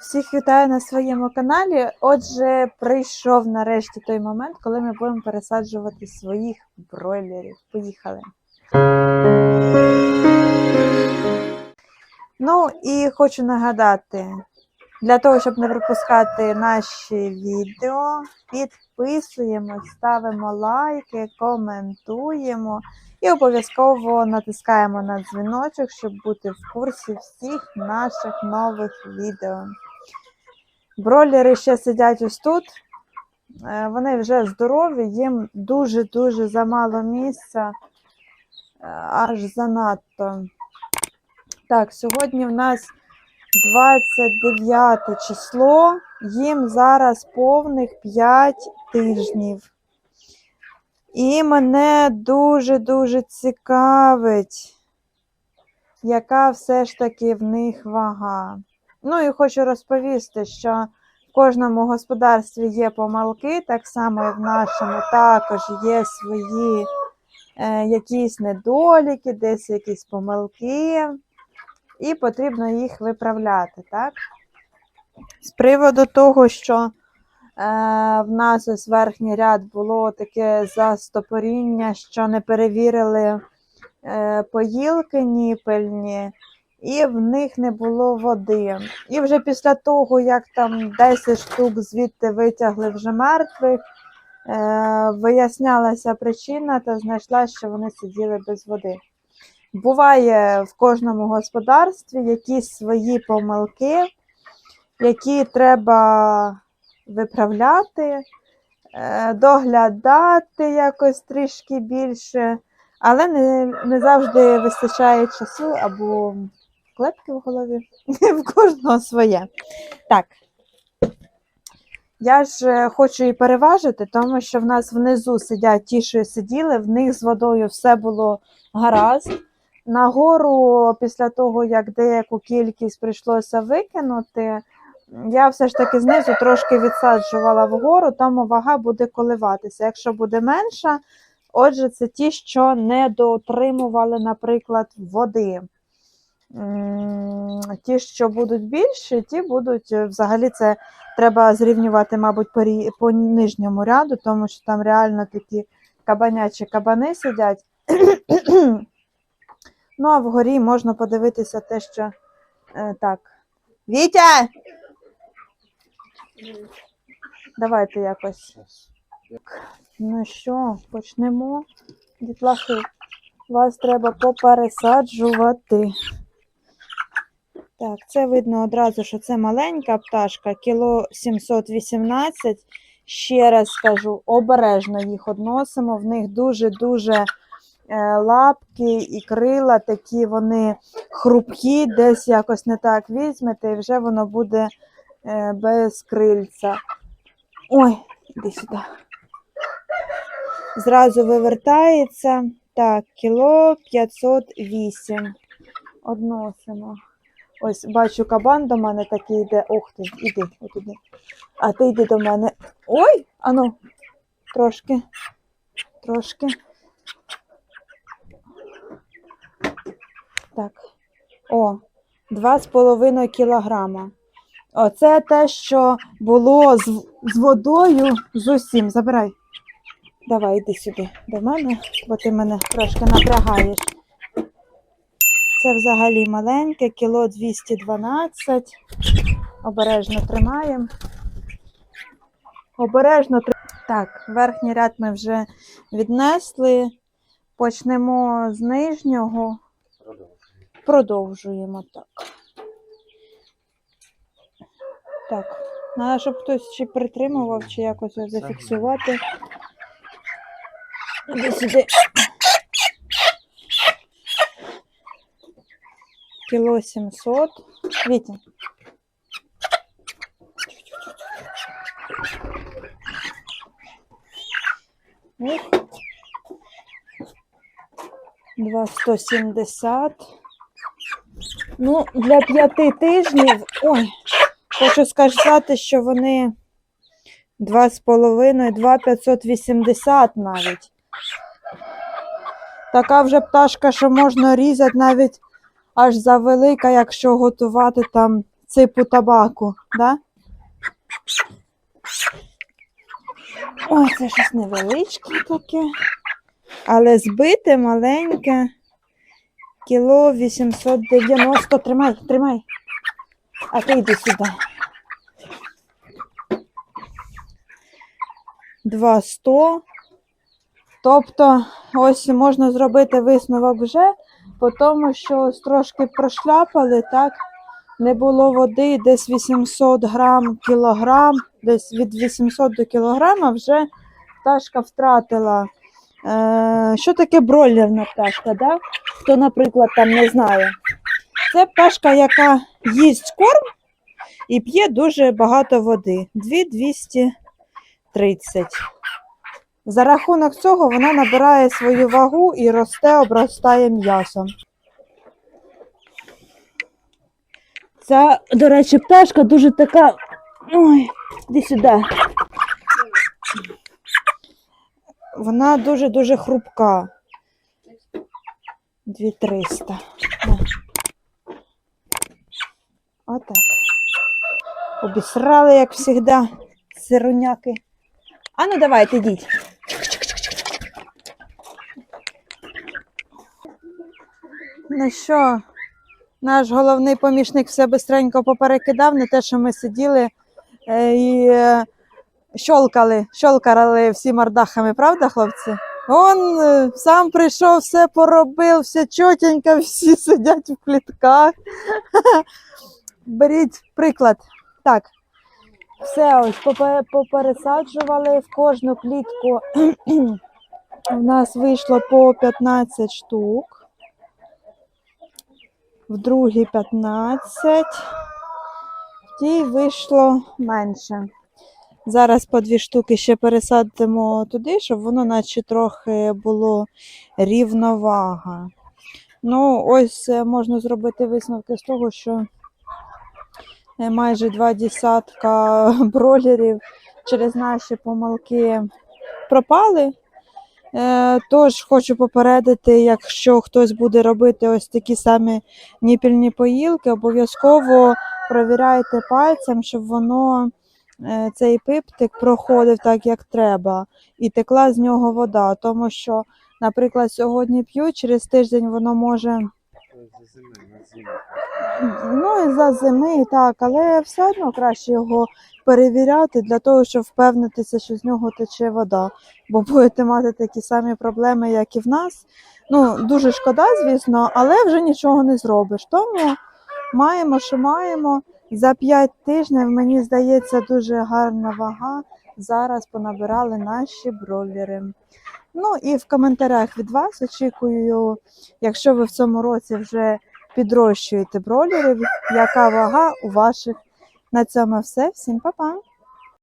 Всіх вітаю на своєму каналі. Отже, прийшов нарешті той момент, коли ми будемо пересаджувати своїх бройлерів. Поїхали. Ну і хочу нагадати, для того, щоб не пропускати наші відео, підписуємось, ставимо лайки, коментуємо і обов'язково натискаємо на дзвіночок, щоб бути в курсі всіх наших нових відео. Бройлери ще сидять ось тут. Е, Вони вже здорові, їм дуже-дуже замало місця, е, аж занадто. Так, сьогодні в нас 29 число, їм зараз повних 5 тижнів. І мене дуже-дуже цікавить, яка все ж таки в них вага. Ну і хочу розповісти, що в кожному господарстві є помилки, так само і в нашому також є свої е, якісь недоліки, десь якісь помилки, і потрібно їх виправляти. так? З приводу того, що е, в нас ось верхній ряд було таке застопоріння, що не перевірили е, поїлки ніпельні, і в них не було води. І вже після того, як там 10 штук звідти витягли вже мертвих, е, вияснялася причина та знайшла, що вони сиділи без води. Буває в кожному господарстві якісь свої помилки, які треба виправляти, е, доглядати якось трішки більше, але не, не завжди вистачає часу або клепки в голові. В кожного своє. Так. Я ж е, хочу і переважити, тому що в нас внизу сидять ті, що сиділи, в них з водою все було гаразд. Нагору, після того, як деяку кількість прийшлося викинути, я все ж таки знизу трошки відсаджувала вгору, тому вага буде коливатися. Якщо буде менша, отже, це ті, що не доотримували, наприклад, води. Ті, що будуть більші, ті будуть е, взагалі це треба зрівнювати, мабуть, по, по нижньому ряду, тому що там реально такі кабанячі кабани сидять. ну, а вгорі можна подивитися те, що е, так. Вітя! Давайте якось. Ну що, почнемо. Дітлахи, вас треба попересаджувати. Так, це видно одразу, що це маленька пташка, кіло 718. Ще раз скажу, обережно їх односимо. В них дуже-дуже е, лапки і крила такі вони хрупкі, десь якось не так візьмете, і вже воно буде е, без крильця. Ой, іди сюди. Зразу вивертається. Так, кіло 508. Односимо. Ось бачу, кабан до мене такий йде. Ох ти, іди, отуди. А ти йди до мене. Ой, ану, трошки, трошки. Так. О, два з половиною кілограма. Оце те, що було з, з водою з усім. Забирай. Давай, іди сюди до мене, бо ти мене трошки напрягаєш. Це взагалі маленьке, кіло 212. Обережно тримаємо. Обережно тримаємо. Так, верхній ряд ми вже віднесли. Почнемо з нижнього. Продовжуємо так. Так. Треба, щоб хтось чи притримував, чи якось зафіксувати. Іди сюди. Кіло 700. Вітя. Два 170. Ну, для п'яти тижнів. Ой, хочу сказати, що вони два з половиною, два 580 навіть. Така вже пташка, що можна різати навіть аж завелика, якщо готувати там ципу табаку, да? Ой, це щось невеличке таке. Але збите маленьке. Кіло 890. Тримай, тримай. А ти йди сюди. Два сто. Тобто, ось можна зробити висновок вже, по тому що ось трошки прошляпали, так? Не було води, десь 800 грам кілограм, десь від 800 до кілограма вже пташка втратила. Е, що таке бройлерна пташка? Да? Хто, наприклад, там не знає. Це пташка, яка їсть корм і п'є дуже багато води. 2230. За рахунок цього вона набирає свою вагу і росте, обростає м'ясом. Ця, до речі, пташка дуже така. Ой, іди сюди. Вона дуже-дуже хрупка. 2300. На. Отак. Обісрали, як завжди, сироняки. А ну давайте йдіть. Ну що, наш головний помічник все бистренько поперекидав, не те, що ми сиділи е, і е, щолкали, щолкали всі мордахами, правда, хлопці? Он е, сам прийшов, все поробив, все чотенько, всі сидять в клітках. Беріть приклад. Так, все ось попересаджували в кожну клітку. У нас вийшло по 15 штук. В другій 15. В тій вийшло менше. Зараз по дві штуки ще пересадимо туди, щоб воно наче трохи було рівновага. Ну, ось е, можна зробити висновки з того, що е, майже два десятка бролерів через наші помилки пропали. Е, Тож хочу попередити, якщо хтось буде робити ось такі самі ніпільні поїлки, обов'язково провіряйте пальцем, щоб воно е, цей пиптик проходив так, як треба, і текла з нього вода. Тому що, наприклад, сьогодні п'ю, через тиждень воно може Ну і за зими, так, але все одно краще його перевіряти для того, щоб впевнитися, що з нього тече вода. Бо будете мати такі самі проблеми, як і в нас. Ну, дуже шкода, звісно, але вже нічого не зробиш. Тому маємо, що маємо. За 5 тижнів, мені здається, дуже гарна вага. Зараз понабирали наші бройлери. Ну і в коментарях від вас очікую, якщо ви в цьому році вже підрощуєте бройлерів, яка вага у ваших. На цьому все. Всім па-па!